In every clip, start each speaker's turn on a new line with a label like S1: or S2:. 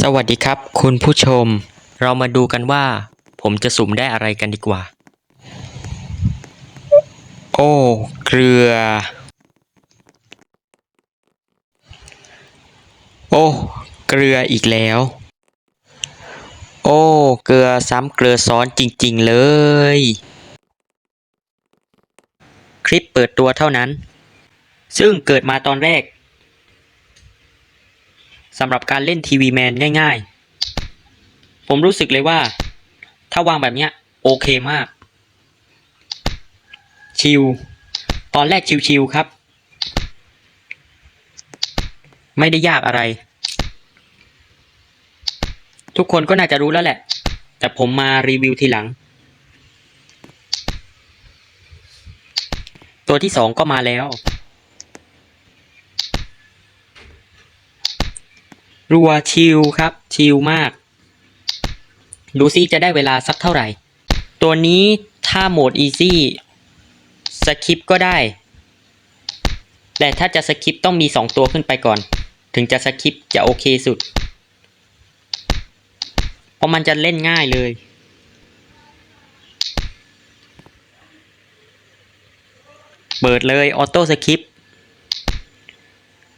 S1: สวัสดีครับ คุณผู้ชม เรามาดูกันว่า ผมจะสุ่มได้อะไรกันดีกว่า โอ้ เกลือ โอ้ เกลืออีกแล้ว โอ้ เกลือซ้ำเกลือซ้อนจริง ๆ เลย คลิปเปิดตัวเท่านั้น ซึ่งเกิดมาตอนแรก สำหรับการเล่นทีวีแมนง่ายๆ ผมรู้สึกเลยว่า ถ้าวางแบบเนี้ย โอเคมาก ชิลตอนแรกชิลๆครับ ไม่ได้ยากอะไร ทุกคนก็น่าจะรู้แล้วแหละ แต่ผมมารีวิวทีหลัง ตัวที่สองก็มาแล้ว รัวชิลครับ ชิลมาก ดูซิจะได้เวลาสักเท่าไหร่ ตัวนี้ถ้าโหมด Easy สคิปก็ได้ แต่ถ้าจะสคิปต้องมี 2 ตัวขึ้นไปก่อน ถึงจะสคิปจะโอเคสุด เพราะมันจะเล่นง่ายเลย เปิดเลยออโต้สคิป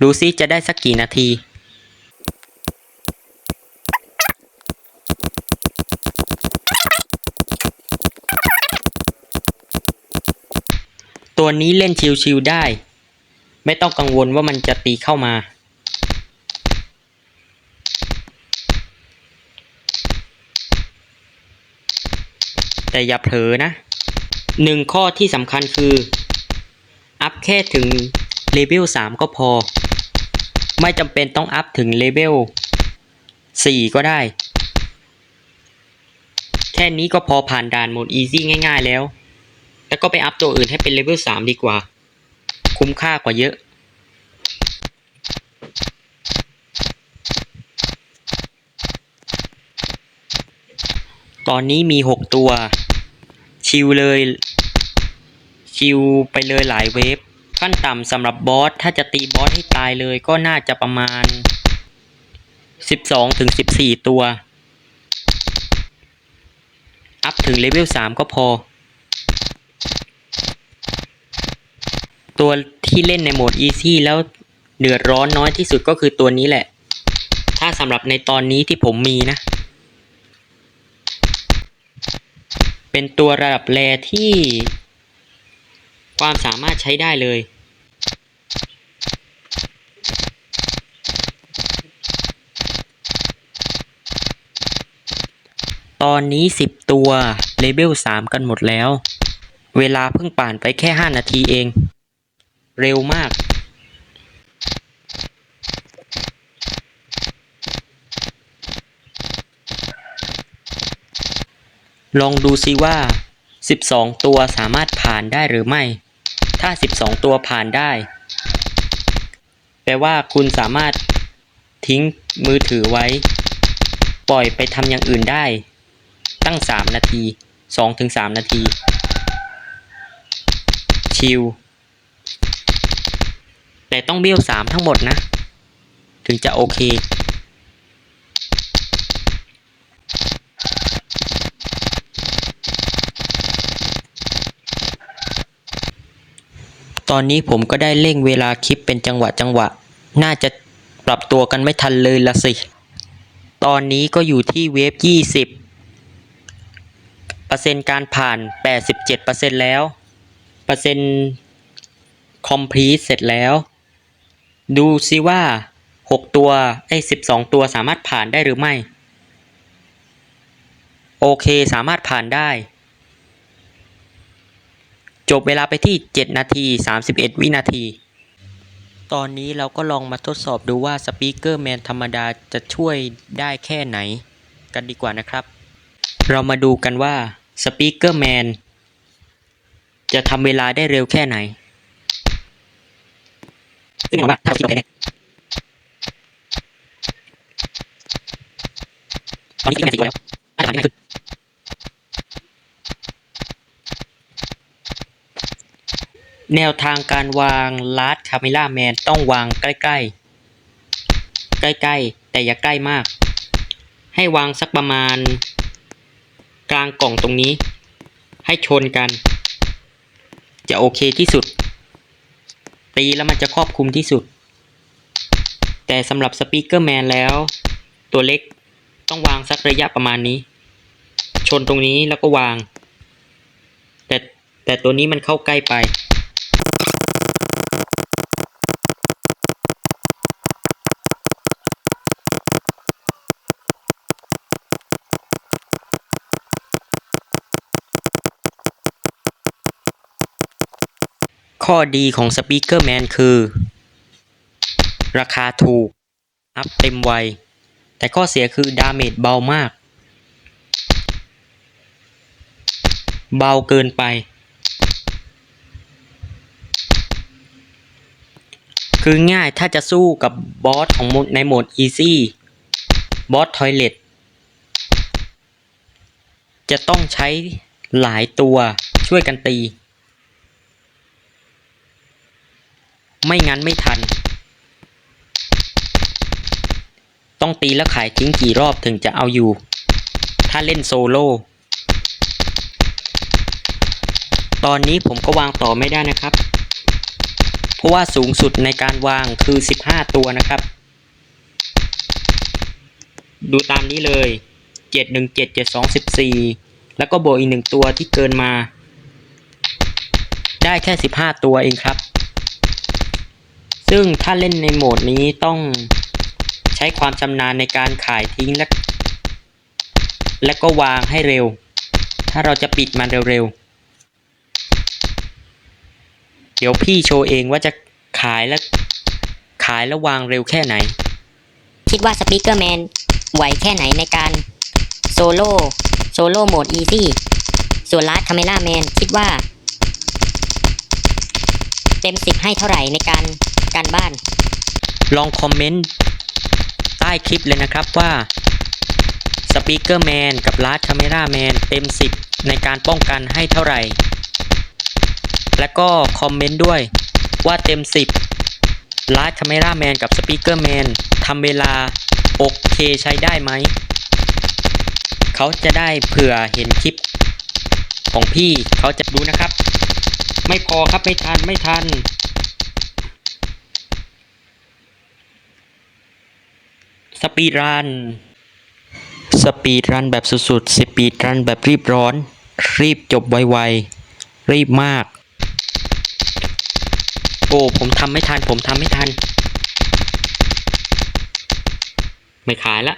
S1: ดูซิจะได้สักกี่นาที ตัวนี้เล่นชิวๆได้ ไม่ต้องกังวลว่ามันจะตีเข้ามา แต่อย่าเผลอนะหนึ่งข้อที่สำคัญคือ อัพแค่ถึงเลเวล3ก็พอ ไม่จำเป็นต้องอัพถึงเลเวล4ก็ได้ แค่นี้ก็พอผ่านด่านโหมด Easy ง่ายๆแล้ว แล้วก็ไปอัพตัวอื่นให้เป็นเลเวล3ดีกว่า คุ้มค่ากว่าเยอะ ตอนนี้มี6ตัว ชิลเลย ชิลไปเลยหลายเวฟขั้นต่ำสำหรับบอส ถ้าจะตีบอสให้ตายเลยก็น่าจะประมาณ 12ถึง14 ตัว อัพถึงเลเวล 3 ก็พอ ตัวที่เล่นในโหมด Easy แล้วเดือดร้อนน้อยที่สุดก็คือตัวนี้แหละ ถ้าสำหรับในตอนนี้ที่ผมมีนะ เป็นตัวระดับแรที่ ความสามารถใช้ได้เลย ตอนนี้ 10 ตัวเลเวล3กันหมดแล้ว เวลาเพิ่งป่านไปแค่ 5 นาทีเอง เร็วมาก ลองดูซิว่า 12 ตัวสามารถผ่านได้หรือไม่ ถ้า 12 ตัวผ่านได้ แปลว่าคุณสามารถทิ้งมือถือไว้ ปล่อยไปทำอย่างอื่นได้ ตั้ง 3 นาที 2-3 นาที ชิล แต่ต้องเบี้ยว3ทั้งหมดนะ ถึงจะโอเคตอนนี้ผมก็ได้เร่งเวลาคลิปเป็นจังหวะจังหวะ น่าจะปรับตัวกันไม่ทันเลยละสิ ตอนนี้ก็อยู่ที่เวฟยี่สิบเปอร์เซ็นต์การผ่านแปดสิบเจ็ดเปอร์เซ็นแล้ว เปอร์เซ็นต์คอมพลีทเสร็จแล้ว ดูซิว่าหกตัวไอ้สิบสองตัวสามารถผ่านได้หรือไม่ โอเคสามารถผ่านได้ จบเวลาไปที่ 7 นาที 31 วินาที ตอนนี้เราก็ลองมาทดสอบดูว่าสปีกเกอร์แมนธรรมดาจะช่วยได้แค่ไหน กันดีกว่านะครับ เรามาดูกันว่าสปีกเกอร์แมนจะทำเวลาได้เร็วแค่ไหน ซึ่งว่าถ้าเราคิดว่าตอนนี้คิดว่แมนสี่ตัวแล้วน่าจจะทำได้ง่ายขึ้นแนวทางการวางลาร์ดคาเมล่าแมนต้องวางใกล้ๆ ใกล้ๆ แต่อย่าใกล้มาก ให้วางสักประมาณ กลางกล่องตรงนี้ ให้ชนกัน จะโอเคที่สุด ตีแล้วมันจะครอบคลุมที่สุด แต่สำหรับสปีกเกอร์แมนแล้ว ตัวเล็กต้องวางสักระยะประมาณนี้ ชนตรงนี้แล้วก็วาง แต่แต่ตัวนี้มันเข้าใกล้ไป ข้อดีของสปีกเกอร์แมนคือ ราคาถูก อัพเต็มไว แต่ข้อเสียคือดาเมจเบามาก เบาเกินไป คือง่ายถ้าจะสู้กับบอสของในโหมด Easy บอสทอยเลตจะต้องใช้หลายตัวช่วยกันตี ไม่งั้นไม่ทัน ต้องตีแล้วขายทิ้งกี่รอบถึงจะเอาอยู่ ถ้าเล่นโซโล่ตอนนี้ผมก็วางต่อไม่ได้นะครับ เพราะว่าสูงสุดในการวางคือ 15 ตัวนะครับ ดูตามนี้เลย 7 1 7 7 2 14 แล้วก็โบอีกหนึ่งตัวที่เกินมา ได้แค่ 15 ตัวเองครับ ซึ่งถ้าเล่นในโหมดนี้ต้องใช้ความชำนาญในการขายทิ้งและ และก็วางให้เร็ว ถ้าเราจะปิดมันเร็วๆ เดี๋ยวพี่โชว์เองว่าจะขายและขายแล้ววางเร็วแค่ไหน
S2: คิดว่าสปีกเกอร์แมนไหวแค่ไหนในการโซโล่โซโล่โหมดอีซี่ส่วนลาร์ดคาเมล่าแมนคิดว่า เต็มสิบให้เท่าไหร่ในการ การบ้าน
S1: ลองคอมเมนต์ใต้คลิปเลยนะครับว่าสปีกเกอร์แมนกับลาร์ดคาเมราแมนเต็ม 10 ในการป้องกันให้เท่าไหร่ และก็คอมเมนต์ด้วยว่าเต็ม 10ลาร์ดคาเมราแมนกับสปีกเกอร์แมนทำเวลาโอเคใช้ได้ไหม เขาจะได้เผื่อเห็นคลิปของพี่เขาจะดูนะครับ ไม่พอครับไม่ทันไม่ทัน สปีดรัน สปีดรันแบบสุดๆ สปีดรันแบบรีบร้อน รีบจบไวๆ รีบมาก โอ้ ผมทำไม่ทัน ผมทำไม่ทัน ไม่ขายละ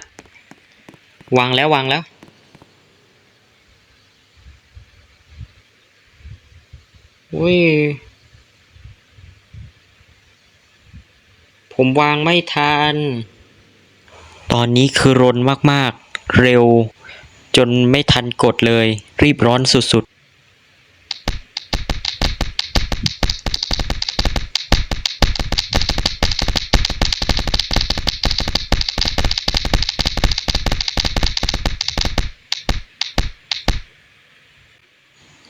S1: วางแล้ววางแล้วอุ้ยผมวางไม่ทัน ตอนนี้คือรนมากๆ เร็ว จนไม่ทันกดเลย รีบร้อนสุดๆ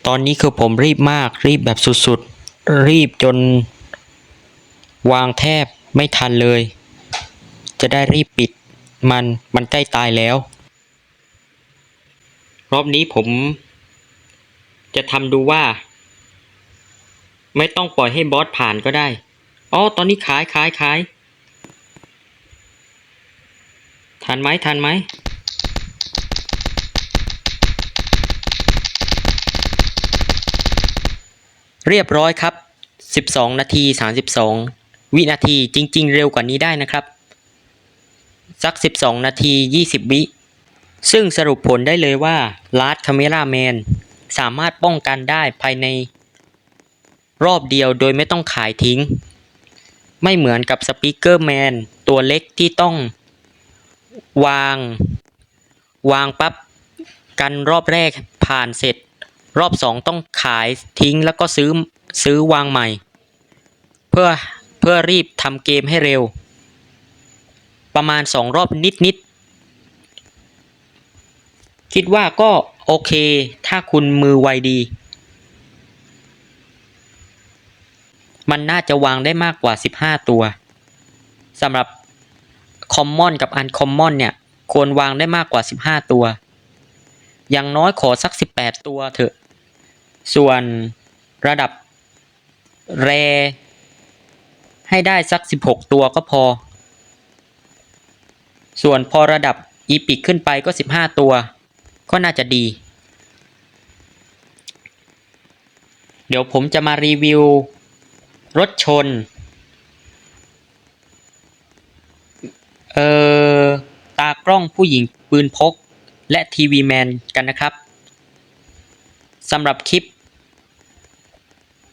S1: ตอนนี้คือผมรีบมากรีบแบบสุดๆ รีบจน วางแทบไม่ทันเลย จะได้รีบปิด มันมันใกล้ตายแล้ว รอบนี้ผม จะทำดูว่า ไม่ต้องปล่อยให้บอสผ่านก็ได้อ๋อตอนนี้ขายขายขายทันไหมทันไหมเรียบร้อยครับ 12 นาที 32 วินาทีจริง ๆ เร็วกว่านี้ได้นะครับ สัก 12 นาที 20 วิ ซึ่งสรุปผลได้เลยว่า Last Camera Man สามารถป้องกันได้ภายใน รอบเดียวโดยไม่ต้องขายทิ้ง ไม่เหมือนกับ Speaker Man ตัวเล็กที่ต้อง วาง วางปั๊บกันรอบแรกผ่านเสร็จ รอบสองต้องขายทิ้งแล้วก็ซื้อซื้อวางใหม่ เพื่อเพื่อรีบทำเกมให้เร็ว ประมาณสองรอบนิดนิดๆ คิดว่าก็โอเค ถ้าคุณมือไวดี มันน่าจะวางได้มากกว่า 15 ตัวสำหรับคอมมอนกับอันคอมมอนเนี่ย ควรวางได้มากกว่า 15 ตัว อย่างน้อยขอสัก 18 ตัวเถอะ ส่วนระดับแรให้ได้สัก 16 ตัวก็พอ ส่วนพอระดับอีพิกขึ้นไปก็ 15 ตัว ก็น่าจะดี เดี๋ยวผมจะมารีวิว รถชน เอ่อ ตากล้องผู้หญิงปืนพก และทีวีแมนกันนะครับสำหรับคลิป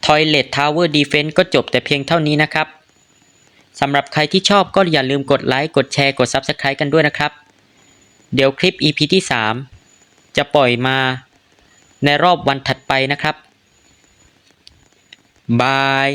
S1: Toilet Tower Defense ก็จบแต่เพียงเท่านี้นะครับ สำหรับใครที่ชอบก็อย่าลืมกดไลค์กดแชร์กด Subscribe กันด้วยนะครับ เดี๋ยวคลิป EP ที่ 3 จะปล่อยมาในรอบวันถัดไปนะครับบาย